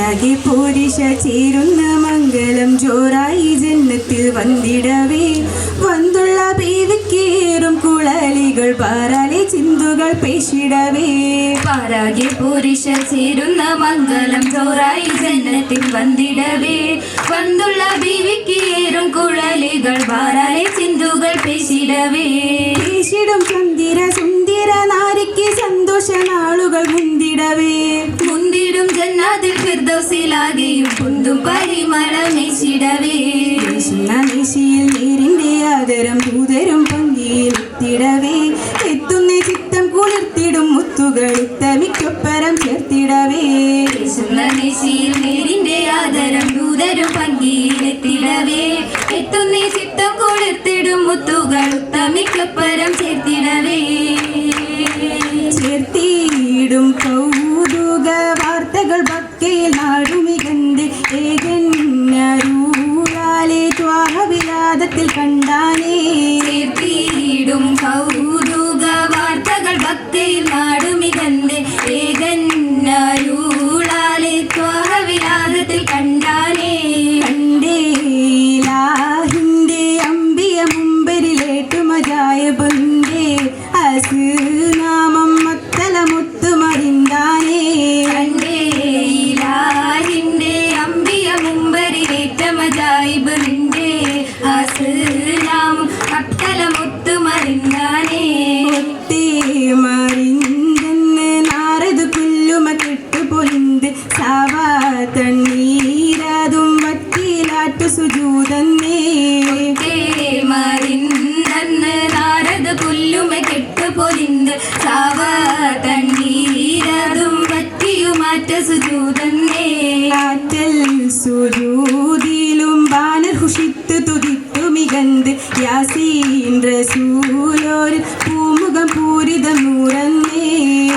പാരാകെ പോരിഷ ചേരുന്ന മംഗളം ജോറായി ജന്മത്തിൽ വന്നിടവേ. വന്നുള്ള ബീവിക്കേറും കുളലികൾ പാറാലെ ചിന്തുകൾ പേശിടവേ. പാരാകെ പുരുഷ ചേരുന്ന മംഗളം ജോറായി ജന്മത്തിൽ വന്നിടവേ. വന്നുള്ള ബീവിക്കേറും കുഴലികൾ പാറാലെ ചിന്തുകൾ പേശിടവേ. പേശിടും ചന്ദിര സുന്ദര നാരിക്ക് സന്തോഷ നാളുകൾ മുന്തിടവേ. മുന്തിടും ജന്നാതിൽ ഫിർദൗസിലാകെയും കുന്തും പരിമളമേശിടവേ നിശയിൽ നീരിന്റെ ആദരം ഭൂതരും പങ്കിയിൽ എത്തിടവേ എത്തുന്ന ചിത്തം കുളിർത്തിടും മുത്തുകൾ ഉത്തമിക്കൊപ്പരം ചേർത്തിടവേ. യേശുന്ന നീരിന്റെ ആദരം ആദരം ദൂതരും പങ്കിയിലെത്തിടവേ എത്തുന്ന ചിത്തം കുളിർത്തിടും മുത്തുകൾ ഉത്തമിക്കൊപ്പരം ചേർത്തിടവേ. ചേർത്തിയിടും കൗതുക വാർത്തകൾ ഭക്തിയിൽ ഏകന്നൂളാലെ ത്വാഹവിലാദത്തിൽ കണ്ടാനേ. തീടും കൗതുക വാർത്തകൾ ഭക്തിയിൽ നാടുമികന്റെ ഏകന്നൂളാലെ ത്വാഹവിലാദത്തിൽ കണ്ടാനേ. കണ്ടേലാഹിന്റെ അമ്പിയ മുമ്പരിലേട്ടുമജായ ബന്ധേ അസ് പറ്റിയുമാറ്റ സുജൂതന്നേ ആറ്റൽ സുജൂതിലും ബാനർ ഹുഷിത്ത് തുതിത്തു മികന്ത് യാസീൻ പൂമുഖം പൂരിതം നൂറന്നേ.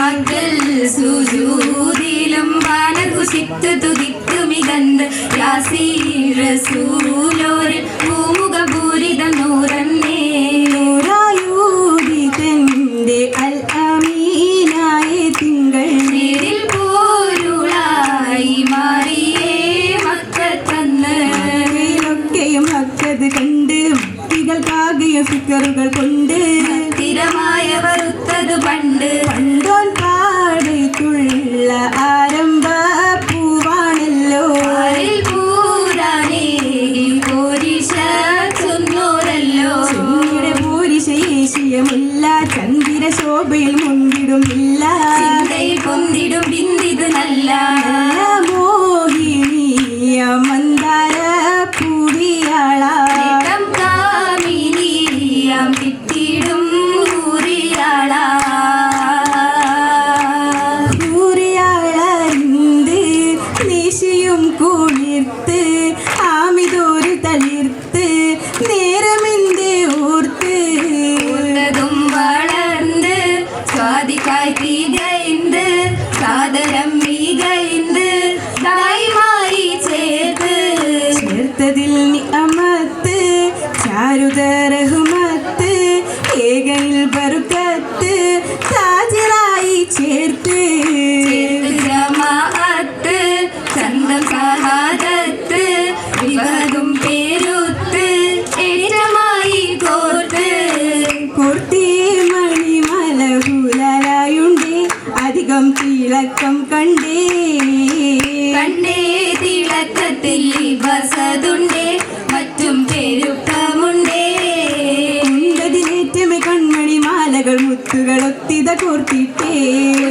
ആറ്റൽ സുജൂതിലും വാനകുശിത്ത് തുതിത്തു മികന്ത് റസൂലോരിൽ ൊക്കെയും കണ്ട് കണ്ട് കുട്ടികൾക്കാകെയും സ്റ്റിക്കറുകൾ കൊണ്ട്. സ്ഥിരമായ വറുത്തത് പണ്ട്. പണ്ടോൻ പാടത്തുള്ള ആരംഭ parar. ரேகையில் பருக்கத்து தாஜராய் சேர்த்து. ஜமா Bye.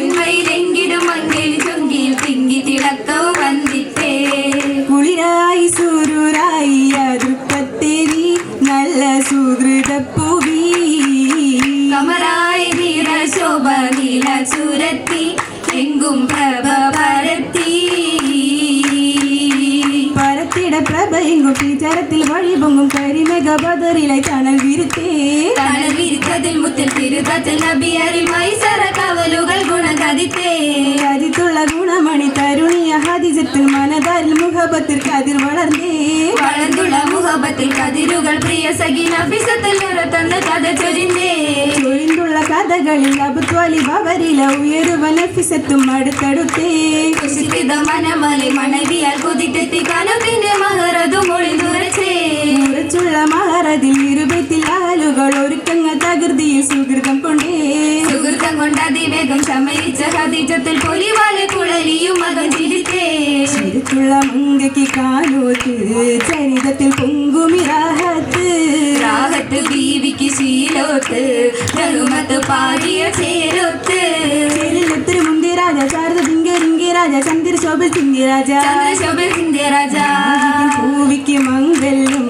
പ്രഭയെങ്കും വഴിപൊങ്ങും വഴി പൊങ്ങും കരിമേഘ ബദറിലെ തണൽ വിരുത്തേ. തണൽ വിരുത്തതിൽ മുത്തൽ തിരുത്തത്തിൽ നബിയറിൽ മൈസറ കവലുകൾ ഗുണകതിത്തേ അതിത്തുള്ള ഗുണമണി തരുണിയ ഹതിജത്തിൽ മനതാരിൽ മുഖബത്തിൽ കതിർ വളർന്നേ. വളർന്നുള്ള മുഹബത്തിൽ കതിരുകൾ പ്രിയ സഖി നഫിസത്തിൽ തന്ന കഥ ചൊരിഞ്ഞേ. ചൊരിഞ്ഞുള്ള കഥകളിൽ അബുത്വാലി ബവരില ഉയരുവ നഫിസത്തും അടുത്തടുത്തേ. മനമലി മണവിയാൽ ലോകത്ത് ചരിതത്തിൽ പൊങ്കുമിറാഹത്ത് രാഹത്ത് ബീവിക്ക് ശീലോത്ത് ബഹുമത്ത് പാടിയ ചേരൊത്ത് ചന്ദ്രശോഭ മുന്തി രാജ ശാരദ പിങ്കരിങ്കി രാജ ചന്ദ്ര ശോഭ സിംഗി രാജ ചന്ദ്രശോഭ സിന്ധ്യ രാജ ഭൂവിക്ക് മംഗല്യം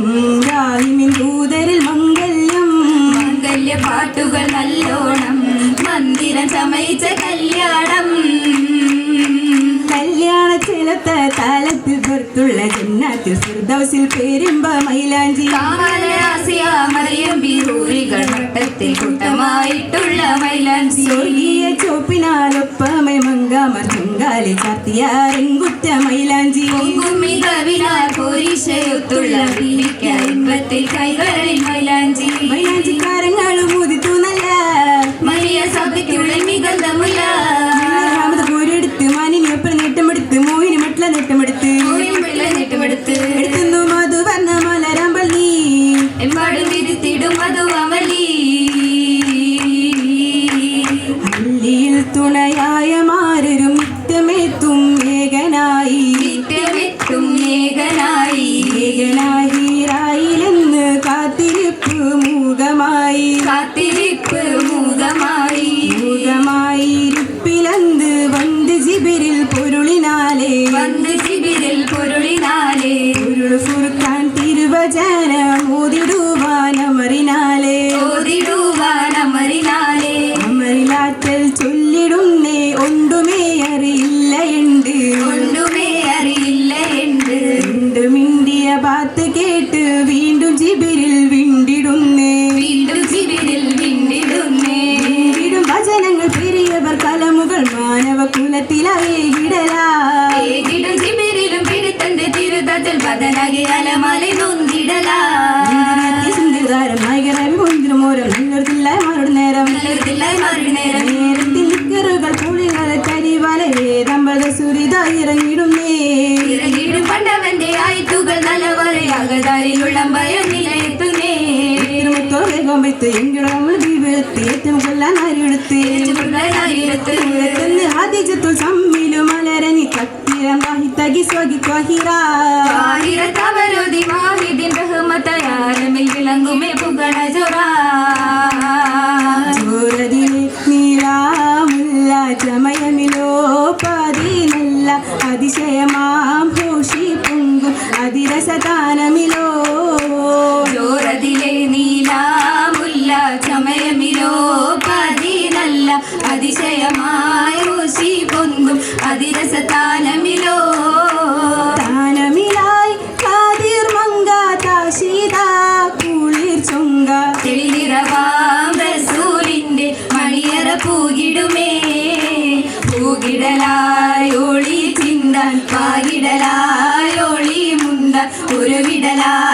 ഫിർദൗസിൽ പേരുമ്പ മൈലാഞ്ചി. കാമനയാസിയ മറിയം ബിരൂരികൾ വട്ടത്തിൽ കൂട്ടമായിട്ടുള്ള മൈലാഞ്ചി. സ്വർഗീയ ചോപ്പിനാലൊപ്പമേ മങ്കാമർ ചുങ്കാലി ചാർത്തിയ രംഗുറ്റ മൈലാഞ്ചി. ബീവിക്ക ഇമ്പത്തിൽ കൈകളിൽ മൈലാഞ്ചി. മൈലാഞ്ചിക്കാരങ്ങളും തുണയായ മാരരും നിത്യമേത്തും ഏകനായി. നിത്യമെത്തും ഏകനായി. ഏകനായി രായിലെന്ന് കാത്തിരിപ്പ് മൂകമായി. കാത്തിരിപ്പ് മൂകമായി. മൂകമായി ഇരുപ്പിലന്ത് വന്ത് ജിബിരിൽ പൊരുളിനാലേ. വന്ന് ശിബിരിൽ പൊരുളിനാലേ. വെത്ത് ഏറ്റവും കൊല്ലാൻ ഉയർത്തുന്ന ആദിജത്തുൽ സമ്മിലു മലരനി കത്തിരം വാഹിത്തകി な